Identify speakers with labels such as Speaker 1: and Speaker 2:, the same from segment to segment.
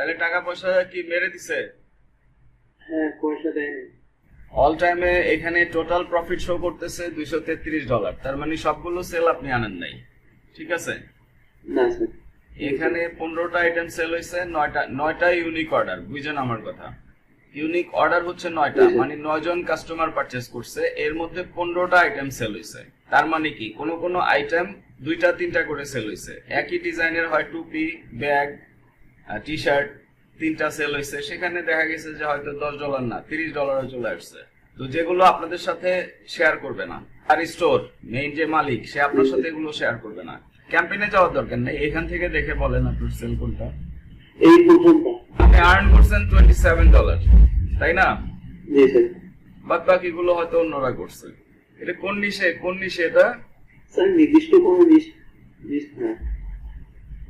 Speaker 1: তাহলে টাকা পয়সা কি মেরে দিছে?
Speaker 2: হ্যাঁ
Speaker 1: অল টাইমে এখানে টোটাল প্রফিট শো করতেছে দুইশো তেত্রিশ ডলার তার মানে সবগুলো সেল আপনি আনেন নাই। ঠিক আছে? এখানে পনেরোটা আইটেম সেল হয়েছে নয়টা নয়টা ইউনিক অর্ডার বুঝছেন আমার কথা। ইউনিক অর্ডার হচ্ছে নয়টা। মানে নয় জন কাস্টমার পারচেস করছে। এর মধ্যে পনেরোটা আইটেম সেল হয়েছে তার মানে কি? কোনো কোনো আইটেম দুইটা তিনটা করে সেল হয়েছে একই ডিজাইনের হয় টুপি ব্যাগ টি শার্ট তিনটা সেল হয়েছে সেখানে দেখা গেছে যে হয়তো দশ ডলার না তিরিশ ডলারে চলে আসছে। তো যেগুলো আপনাদের সাথে শেয়ার করবে না আর স্টোর মেইন যে মালিক সে আপনার সাথে এগুলো শেয়ার করবে না। ক্যাম্পেইনে যাওয়ার দরকার নেই এখান থেকে দেখে বলেন আপনার সেল কোনটা।
Speaker 2: এই পর্যন্ত
Speaker 1: আপনি আর্ন করছেন টোয়েন্টি সেভেন ডলার তাই না? বাদ বাকিগুলো হয়তো অন্যরা করছে। এটা কোন নিশে কোন নিশে এটা?
Speaker 2: স্যার নির্দিষ্ট কোনো জিনিস না।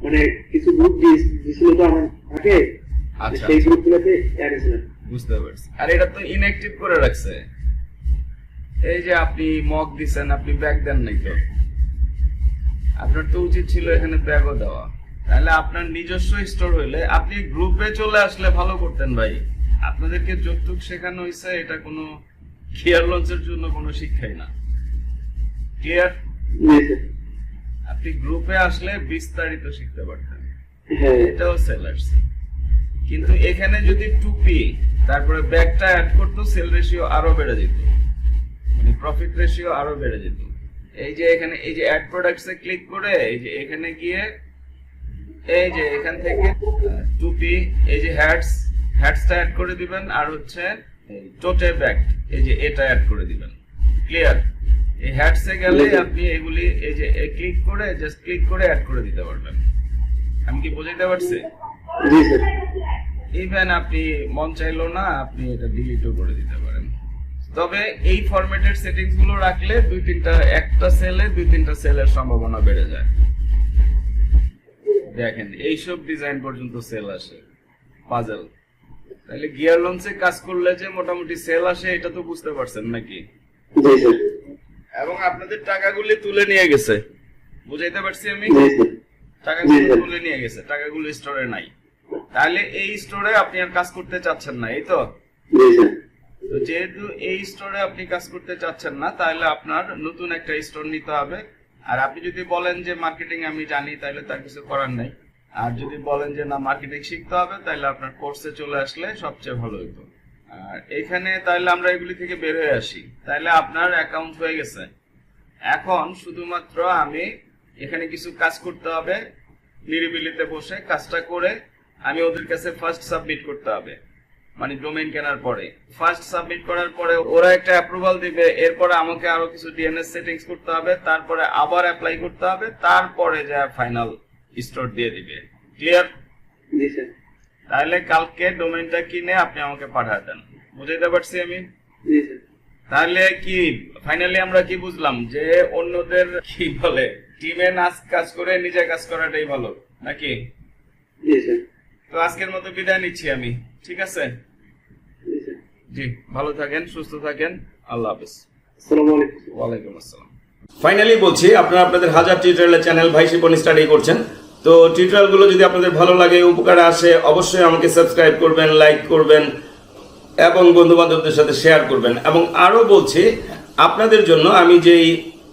Speaker 2: মানে গ্রুপ তো আমার থাকে
Speaker 1: আচ্ছা।
Speaker 2: সেই গ্রুপগুলোতে অ্যাড ছিলাম
Speaker 1: বুঝতে পারছি। আর এটা তো ইনঅ্যাক্টিভ করে রাখছে। এই যে আপনি মগ দিছেন আপনি ব্যাগ দেন নাই তো। আপনার তো উচিত ছিল এখানে ব্যাগও দেওয়া। তাহলে আপনার নিজস্ব স্টোর হইলে আপনি গ্রুপে চলে আসলে ভালো করতেন ভাই। আপনাদেরকে যতটুক শেখানো হয়েছে এটা কোনো কেয়ার লঞ্চের জন্য কোনো শিক্ষাই না। ক্লিয়ার আপনি গ্রুপে আসলে বিস্তারিত শিখতে পারতেন। এটাও সেলার্স কিন্তু এখানে যদি টুপি তারপরে ব্যাগটা অ্যাড করতো সেল রেশিও আরও বেড়ে যেত। মানে প্রফিট রেশিও আরও বেড়ে যেত। এই যে এখানে এই যে অ্যাড প্রোডাক্টস ক্লিক করে এই যে এখানে গিয়ে এই যে এখান থেকে টুপি এই যে হ্যাটস হ্যাটসটা অ্যাড করে দিবেন। আর হচ্ছে টোটে ব্যাগ এই যে এটা অ্যাড করে দিবেন। ক্লিয়ার এই হ্যাটসে গেলে আপনি এগুলি এই যে ক্লিক করে জাস্ট ক্লিক করে অ্যাড করে দিতে পারবেন। আমি কি বোঝাইতে পারছি?
Speaker 2: জি স্যার
Speaker 1: ইভেন আপনি মন চাইলো না আপনি এটা ডিলিটও করে দিতে পারেন। তবে এই ফরম্যাটের সেটিংসগুলো রাখলে দুই তিনটা একটা সেলে দুই তিনটা সেলের সম্ভাবনা বেড়ে যায়। দেখেন এইসব ডিজাইন পর্যন্ত সেল আসে। পাজেল তাহলে গিয়ার লঞ্চে কাজ করলে যে মোটামুটি সেল আসে এটা তো বুঝতে পারছেন নাকি? এবং আপনাদের টাকাগুলি তুলে নিয়ে গেছে। বুঝাইতে পারছি আমি? টাকাগুলো তুলে নিয়ে গেছে টাকাগুলো স্টোরে নাই। তাহলে এই স্টোরে আপনি আর কাজ করতে চাচ্ছেন না এই তো? তো যেহেতু এই স্টোরে আপনি কাজ করতে চাচ্ছেন না তাহলে আপনার নতুন একটা স্টোর নিতে হবে। আর আপনি যদি বলেন যে মার্কেটিং আমি জানি তাহলে তার কিছু করার নাই। আর যদি বলেন যে না মার্কেটিং শিখতে হবে তাহলে আপনার কোর্সে চলে আসলে সবচেয়ে ভালো হতো আর এখানে তাহলে আমরা এগুলি থেকে বের হয়ে আসি। তাহলে আপনার অ্যাকাউন্ট হয়ে গেছে। এখন শুধুমাত্র আমি এখানে কিছু কাজ করতে হবে। নিরিবিলিতে বসে কাজটা করে আমি ওদের কাছে ফার্স্ট সাবমিট করতে হবে। মানে ডোমেইন কেনার পরে। ফার্স্ট সাবমিট করার পরে ওরা একটা অ্যাপ্রুভাল দিবে এরপরে আমাকে আরও কিছু ডিএনএস সেটিংস করতে হবে তারপরে আবার অ্যাপ্লাই করতে হবে তারপরে যা ফাইনাল স্টোর দিয়ে দিবে। ক্লিয়ার
Speaker 2: জি স্যার।
Speaker 1: তাহলে কালকে ডোমেইনটা কিনে আপনি আমাকে পাঠায় দেন। বুঝাইতে পারছি আমি?
Speaker 2: জি স্যার।
Speaker 1: তাহলে কি ফাইনালি আমরা কি বুঝলাম যে অন্যদের কি বলে? টিমে নাচ কাজ করে নিজে কাজ করাটাই ভালো নাকি? তো আজকের মতো বিদায় নিচ্ছি আমি ঠিক আছে?
Speaker 2: জি
Speaker 1: ভালো থাকেন সুস্থ থাকেন আল্লাহ হাফেজ। ওয়ালাইকুম আসসালাম। ফাইনালি বলছি আপনারা আপনাদের হাজার টিউটোরিয়ালের চ্যানেল ভাই শিপন স্টাডি করছেন। তো টিউটোরিয়ালগুলো যদি আপনাদের ভালো লাগে উপকারে আসে অবশ্যই আমাকে সাবস্ক্রাইব করবেন লাইক করবেন এবং বন্ধু বান্ধবদের সাথে শেয়ার করবেন। এবং আরও বলছি আপনাদের জন্য আমি যেই